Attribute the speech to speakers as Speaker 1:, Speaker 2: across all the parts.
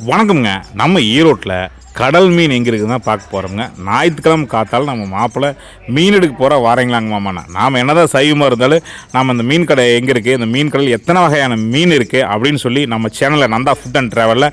Speaker 1: வணக்கம்ங்க. நம்ம ஈரோட்டில் கடல் மீன் எங்கே இருக்குதுன்னு தான் பார்க்க போகிறோம்ங்க ஞாயிற்றுக்கிழமை காத்தாலும் நம்ம மாப்பிள்ளை மீன் எடுக்க போகிற வாரங்களாங்க மாமாண்ணா. நாம் என்னதான் சைவமாக இருந்தாலும் நம்ம அந்த மீன் கடை எங்கே இருக்குது இந்த மீன் கடையில் எத்தனை வகையான மீன் இருக்குது அப்படின்னு சொல்லி நம்ம சேனலில் நந்தா ஃபுட் அண்ட் ட்ராவலில்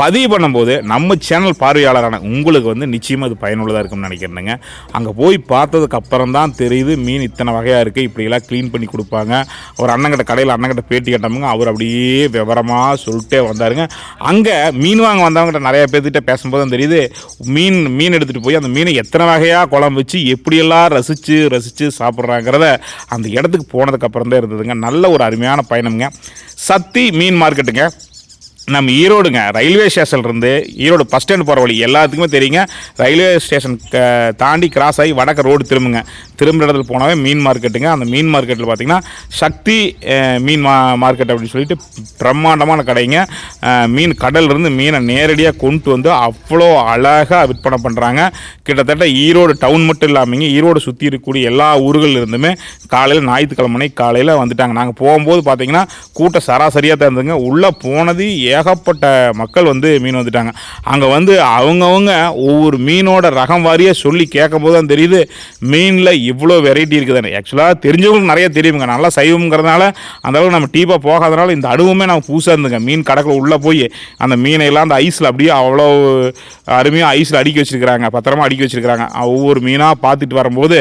Speaker 1: பதிவு பண்ணும்போது நம்ம சேனல் பார்வையாளரான உங்களுக்கு வந்து நிச்சயமாக அது பயனுள்ளதாக இருக்கும்னு நினைக்கிறேனுங்க. அங்கே போய் பார்த்ததுக்கு அப்புறம் தான் தெரியுது மீன் இத்தனை வகையாக இருக்குது இப்படியெல்லாம் க்ளீன் பண்ணி கொடுப்பாங்க. அவர் அண்ணங்கிட்ட கடையில் அண்ணங்கிட்ட பேட்டி கட்டமுங்க அவர் அப்படியே விவரமாக சொல்லிட்டே வந்தாருங்க. அங்கே மீன் வாங்க வந்தவங்ககிட்ட நிறைய பேர்த்திட்ட பேசும்போது தான் தெரியுது மீன் மீன் எடுத்துகிட்டு போய் அந்த மீனை எத்தனை வகையாக குழம்பு வச்சு எப்படியெல்லாம் ரசித்து ரசித்து சாப்பிட்றாங்கிறத அந்த இடத்துக்கு போனதுக்கப்புறம் தான் இருந்ததுங்க. நல்ல ஒரு அருமையான பயணம்ங்க. சத்தி மீன் மார்க்கெட்டுங்க நம்ம ஈரோடுங்க ரயில்வே ஸ்டேஷன்லேருந்து ஈரோடு பஸ் ஸ்டாண்ட் போகிற வழி எல்லாத்துக்குமே தெரியுங்க. ரயில்வே ஸ்டேஷன் தாண்டி கிராஸ் ஆகி வடக்க ரோடு திரும்புங்க. திரும்புகிற இடத்துல போனாவே மீன் மார்க்கெட்டுங்க. அந்த மீன் மார்க்கெட்டில் பார்த்தீங்கன்னா சக்தி மீன் மா மார்க்கெட் அப்படின்னு சொல்லிட்டு பிரம்மாண்டமான கடைங்க. மீன் கடல்லேருந்து மீனை நேரடியாக கொண்டு வந்து அவ்வளோ அழகாக விற்பனை பண்ணுறாங்க கிட்டத்தட்ட ஈரோடு டவுன் மட்டும் இல்லாமல் ஈரோடு சுற்றி இருக்கக்கூடிய எல்லா ஊர்களில் இருந்துமே காலையில் ஞாயிற்றுக்கிழமை காலையில் வந்துட்டாங்க. நாங்கள் போகும்போது பார்த்திங்கன்னா கூட்டம் சராசரியாக தான் உள்ளே போனது ஏகப்பட்ட மக்கள் வந்து மீன் வந்துட்டாங்க. அங்கே வந்து அவங்கவுங்க ஒவ்வொரு மீனோட ரகம் வாரியாக சொல்லி கேட்கும்போது தான் தெரியுது மீனில் இவ்வளோ வெரைட்டி இருக்குதுன்னு. ஆக்சுவலாக தெரிஞ்சவங்களுக்கு நிறைய தெரியுங்க நல்லா சைவங்கிறதுனால அந்தளவுக்கு நம்ம டீப்பாக போகாதனால இந்த அனுபவமே நம்ம புதுசாக இருந்துங்க. மீன் கடக்கில் உள்ளே போய் அந்த மீனை எல்லாம் அந்த ஐஸில் அப்படியே அவ்வளோ அருமையாக ஐஸில் அடுக்கி வச்சிருக்கிறாங்க. பத்திரமா அடுக்கி வச்சுருக்கிறாங்க. ஒவ்வொரு மீனாக பார்த்துட்டு வரும்போது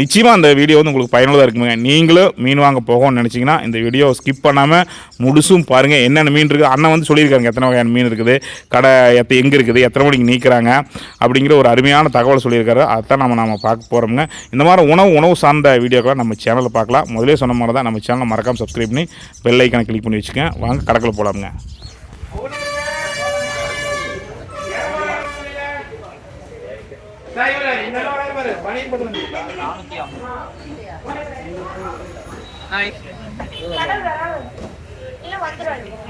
Speaker 1: நிச்சயமாக அந்த வீடியோ வந்து உங்களுக்கு பயனுள்ளதாக இருக்குங்க. நீங்களும் மீன் வாங்க போகணும்னு நினச்சிங்கன்னா இந்த வீடியோ ஸ்கிப் பண்ணாமல் முழுசும் பாருங்கள் என்னென்ன மீன் இருக்குது அண்ணன் வந்து சொல்லியிருக்காங்க எத்தனை வகையான மீன் இருக்குது கடை எத்த எங்கே இருக்குது எத்தனை மணிக்கு நீக்கிறாங்க அப்படிங்கிற ஒரு அருமையான தகவல் சொல்லியிருக்காரு. அதான் நம்ம நம்ம பார்க்க போகிறோம்ங்க இந்த மாதிரி உணவு உணவு சார்ந்த வீடியோக்களை நம்ம சேனலில் பார்க்கலாம். முதலே சொன்ன மாதிரி தான் நம்ம சேனலை மறக்காமல் சப்ஸ்கிரைப் பண்ணி பெல் ஐக்கானை கிளிக் பண்ணி வச்சுக்கேன் வாங்க கடற்கரை போகலாமுங்க
Speaker 2: இல்ல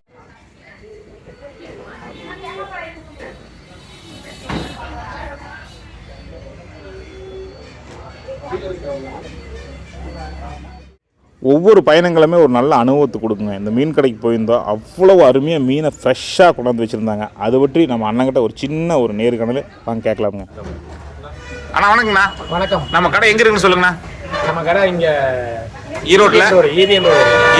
Speaker 1: ஒவ்வொரு பயணங்களுமே ஒரு நல்ல அனுபவத்தை கொடுக்குங்க. இந்த மீன் கடைக்கு போயிருந்தோம் அவ்வளவு அருமையாக மீனை ஃப்ரெஷ்ஷாக கொண்டாந்து வச்சுருந்தாங்க. அதை பற்றி நம்ம அண்ணங்கிட்ட ஒரு சின்ன ஒரு நேர்காணல் வாங்க கேட்கலாமுங்க. அண்ணா வணக்கங்கண்ணா
Speaker 3: வணக்கம்.
Speaker 1: நம்ம கடை எங்கே இருக்குன்னு சொல்லுங்கண்ணா.
Speaker 3: நம்ம கடை இங்க ஈவிஎம்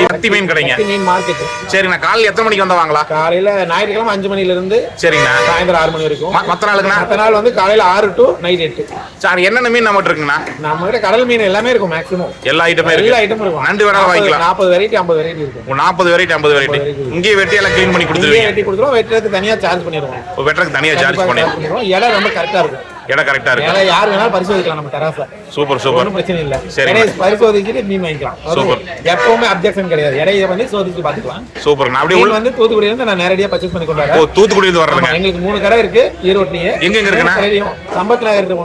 Speaker 1: சக்தி மீன் கடைங்க.
Speaker 3: மீன் மார்க்கெட்
Speaker 1: சரிங்கண்ணா காலையில் எத்தனை மணிக்கு வந்தா வாங்களா
Speaker 3: காலையில ஞாயிற்றுக்கிழமை அஞ்சு மணில இருந்து
Speaker 1: சரிங்கண்ணா.
Speaker 3: சாயந்தரம் ஆறு மணி வரைக்கும்.
Speaker 1: ம- மற்ற நாளுக்குண்ணா?
Speaker 3: மற்ற நாள் வந்து காலையில ஆறு டு நைட் எட்டு.
Speaker 1: சார் என்னென்ன மீன் நம்மகிட்ட இருக்குங்கண்ணா?
Speaker 3: நம்ம கிட்ட கடல் மீன் எல்லாமே இருக்கும் மேக்ஸிமம்
Speaker 1: எல்லா ஐட்டமே
Speaker 3: எல்லா ஐட்டமும் இருக்கும்.
Speaker 1: நண்டு வேணாலும் வாங்கிக்கலாம்.
Speaker 3: நாற்பது வெரைட்டி ஐம்பது வெரைட்டி இருக்கும்.
Speaker 1: நாற்பது வெரைட்டி ஐம்பது வெரைட்டி இங்கேயே வெட்டி எல்லாம் க்ளீன் பண்ணி கொடுத்துருவீங்க.
Speaker 3: வெட்டி கொடுத்துருவோம். வெட்டுறதுக்கு தனியா சார்ஜ் பண்ணிடுவோம்.
Speaker 1: ஒரு வெட்டருக்கு தனியாக சார்ஜ் பண்ணி
Speaker 3: பண்ணிடுவோம். இலை ரொம்ப கரெக்டா இருக்கும்.
Speaker 1: இடம் கரெக்டாக இருக்கு.
Speaker 3: யார் வேணாலும் பரிசோதிக்கலாம் நம்ம டெராஸ்ல
Speaker 1: சூப்பர் சூப்பர்.
Speaker 3: ஒன்றும் பிரச்சனை இல்ல. இலையை பரிசோதிச்சுட்டு மீன் வாங்கிக்கலாம்.
Speaker 1: சூப்பர்.
Speaker 3: எப்பவுமே அப்ஜெக்ஷன் கிடையாது. இடையை வந்து சோதிச்சு பாத்துக்கலாம்
Speaker 1: சூப்பர். நான் அப்படியே
Speaker 3: வந்து தூத்துக்குடியில இருந்து நான் நேரடியா பர்ச்சேஸ் பண்ணி கொண்டு
Speaker 1: ஓ
Speaker 3: வரேன்
Speaker 1: தூத்துக்குடியிலிருந்து வர்றதுங்க
Speaker 3: ஆமா, எங்களுக்கு மூணு கடை இருக்கு. ஈரோட்லயே.
Speaker 1: எங்க எங்க?
Speaker 3: தெரியும் சம்பத் நகர் இருக்கு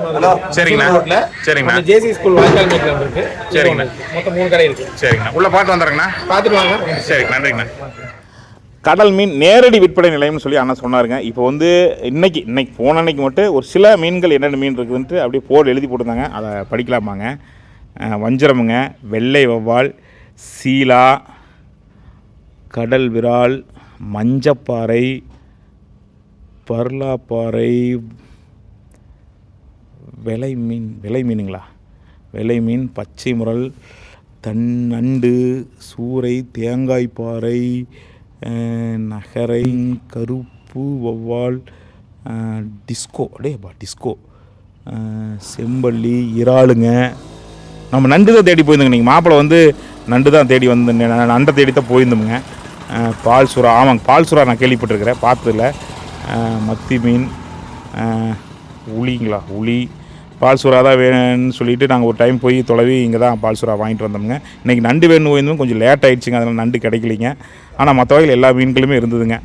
Speaker 1: சரிங்கண்ணா.
Speaker 3: ரோட்ல
Speaker 1: சரிங்கண்ணா.
Speaker 3: ஜேசி ஸ்கூல் வாய்க்கால் மீட்ல ஒன்று இருக்கு.
Speaker 1: சரிங்கண்ணா.
Speaker 3: மொத்தம் மூணு கடை இருக்கு.
Speaker 1: சரிங்கண்ணா. உள்ள பாட்டு வந்துடுறேங்கண்ணா.
Speaker 3: பாத்துட்டு வாங்க.
Speaker 1: சரி நன்றிங்கண்ணா. கடல் மீன் நேரடி விற்பனை நிலையம்னு சொல்லி அண்ணா சொன்னாருங்க. இப்போ வந்து இன்னைக்கு இன்னைக்கு போன அன்னைக்கு மட்டும் ஒரு சில மீன்கள் என்னென்ன மீன் இருக்குதுன்ட்டு அப்படியே போர்டு எழுதி போட்டிருந்தாங்க. அதை படிக்கலாமாங்க. வஞ்சரமுங்க வெள்ளை வவ்வால் சீலா கடல் விரால் மஞ்சப்பாறை பர்லாப்பாறை விலை மீன் விலை மீனுங்களா? விலை மீன் பச்சை முரல் தன் நண்டு சூறை தேங்காய் பாறை நகரை கருப்பு வௌவால் டிஸ்கோ அடேப்பா டிஸ்கோ. செம்பள்ளி இறாலுங்க. நம்ம நண்டு தான் தேடி போயிருந்தோங்க நீங்கள் மாப்பிள்ளை வந்து நண்டு தான் தேடி வந்து நண்டை தேடி தான் போயிருந்தோமுங்க பால் சுறா ஆமாங்க பால் சுறா நான் கேள்விப்பட்டிருக்கிறேன் பார்த்ததில்ல. மத்தி மீன் உளிங்களா உளி பால் சுறா தான் வேணும்னு சொல்லிட்டு நாங்கள் ஒரு டைம் போய் தொலைவி இங்கே தான் பால் சுறா வாங்கிட்டு வந்தோம்ங்க. இன்றைக்கி நண்டு வேணும் வேணும் கொஞ்சம் லேட் ஆகிடுச்சிங்க அதனால் நண்டு கிடைக்கலிங்க. ஆனால் மற்ற வகையில் எல்லா மீன்களுமே இருந்ததுங்க.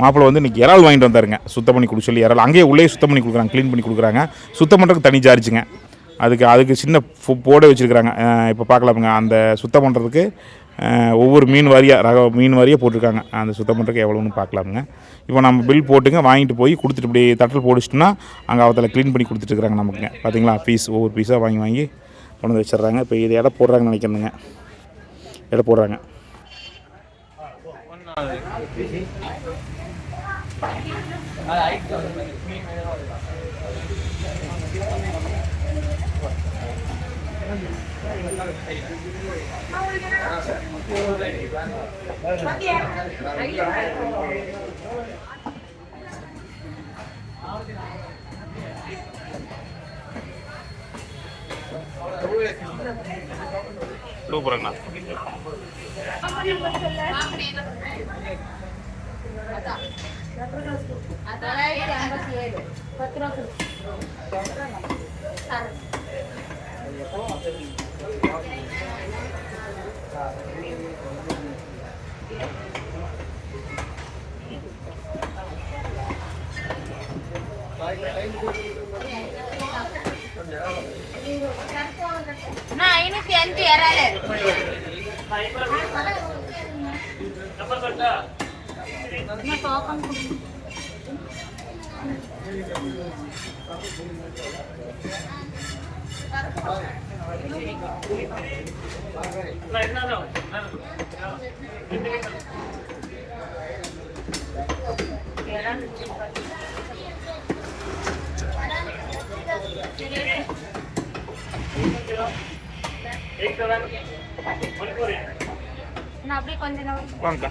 Speaker 1: மாப்பிள்ளை வந்து இன்றைக்கி இறால் வாங்கிட்டு வந்தாருங்க. சுத்தம் பண்ணி கொடுக்க சொல்லி இறால். அங்கேயே உள்ளே சுத்தம் பண்ணி கொடுக்குறாங்க க்ளீன் பண்ணி கொடுக்குறாங்க. சுத்தம் பண்ணுறதுக்கு தனி சார்ஜுங்க அதுக்கு அதுக்கு சின்ன போட வச்சுருக்குறாங்க. இப்போ பார்க்கலாமுங்க. அந்த சுத்தம் பண்ணுறதுக்கு ஒவ்வொரு மீன் வாரியாக ரக மீன் வாரியாக போட்டிருக்காங்க. அந்த சுத்தம் பண்ணுறதுக்கு எவ்வளோன்னு பார்க்கலாமுங்க. இப்போ நம்ம பில் போட்டுங்க வாங்கிட்டு போய் கொடுத்துட்டு இப்படி தட்டில் போடிச்சிட்டோம்னா அங்கே அவத்தில் க்ளீன் பண்ணி கொடுத்துட்ருக்காங்க நமக்குங்க. பார்த்தீங்களா பீஸ் ஒவ்வொரு பீஸாக வாங்கி வாங்கி கொண்டு வந்து வச்சிடுறாங்க. இப்போ இது இடம் போடுறாங்கன்னு நினைக்கிறேங்க இடம் போடுறாங்க. சூப்பருங்கண்ணா
Speaker 2: பத்து ரூபா கொடு. அண்ணா, ஐநூத்தி அஞ்சு இறாலு. அண்ணா, token கொடுங்க. அண்ணா, அப்படியே கொஞ்ச நேரம்
Speaker 1: வாங்கக்கா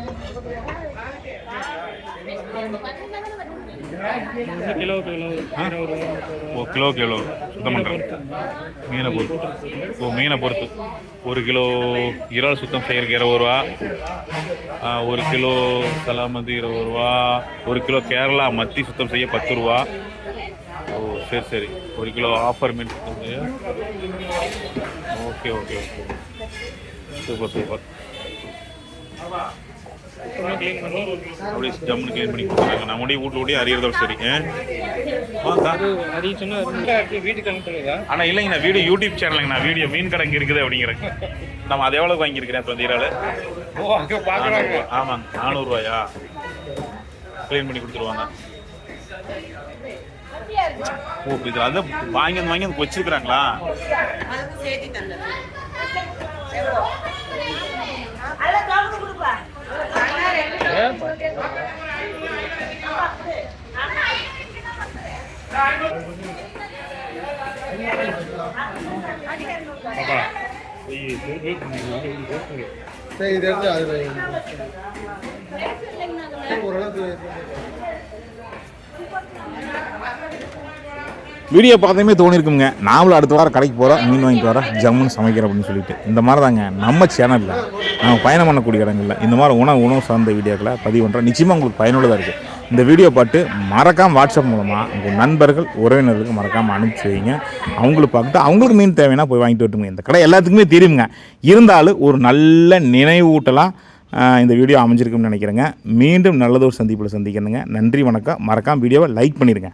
Speaker 2: சொன்ன? சரி, சரி.
Speaker 1: ஓ கிலோ கிலோ சுத்தம் பண்ணுறது மீனை பொறுத்து ஓ மீனை பொறுத்து ஒரு கிலோ இறால் சுத்தம் செய்கிறதுக்கு இருபது ரூபா ஆ, ஒரு கிலோ சலாமதி இருபது ரூபா ஒரு கிலோ கேரளா மத்தி சுத்தம் செய்ய பத்து ரூபா ஓ சரி சரி ஒரு கிலோ ஆஃபர் மீன் சுத்தம் செய்ய okay okay okay super super அப்படியே ஜம்முன்னு க்ளீன் பண்ணி கொடுக்குறாங்க நம்முடைய வீட்டில் ஓடி அறியறதோட சரி. ஆனால் இல்லைங்க நான் வீடியோ யூடியூப் சேனலுங்க நான் வீடியோ மீன் கடை இங்கே இருக்குது அப்படிங்கிறேன் நம்ம அது எவ்வளோ வாங்கியிருக்கிறேன் இப்போ இறால்
Speaker 3: ஓ அங்க பாக்குறாங்க.
Speaker 1: ஆமாங்க நானூறுரூவாயா? க்ளீன் பண்ணி கொடுத்துருவாங்க. ஓ இது அது வாங்கி வந்து வாங்கி வந்து வச்சிருக்கிறாங்களா?
Speaker 3: சரி இது எடுத்து அது ஓரளவுக்கு
Speaker 1: வீடியோ பார்த்ததுமே தோணிருக்குங்க நாமளும் அடுத்த வாரம் கடைக்கு போகிறோம் மீன் வாங்கிட்டு வரோம். ஜம்முன்னு சமைக்கிறோம் அப்படின்னு சொல்லிட்டு. இந்த மாதிரி தாங்க நம்ம சேனலில் நம்ம பயணம் பண்ணக்கூடிய இடங்களில் இந்த மாதிரி உணவு உணவு சார்ந்த வீடியோக்களை பதிவு பண்ணுறோம் நிச்சயமாக உங்களுக்கு பயனுள்ளதாக இருக்குது இந்த வீடியோ பார்த்து மறக்காமல் வாட்ஸ்அப் மூலமாக உங்கள் நண்பர்கள் உறவினர்களுக்கு மறக்காமல் அனுப்பிச்சு வைங்க. அவங்களுக்கு பார்த்துட்டு அவங்களுக்கு மீன் தேவைன்னா போய் வாங்கிட்டு வரட்டுங்க இந்த கடை எல்லாத்துக்குமே தெரியுங்க. இருந்தாலும் ஒரு நல்ல நினைவூட்டலாம் இந்த வீடியோ அமைஞ்சிருக்குன்னு நினைக்கிறேங்க. மீண்டும் நல்லதொரு சந்திப்பில் சந்திக்கணுங்க நன்றி வணக்கம். மறக்காம வீடியோவை லைக் பண்ணிடுங்க.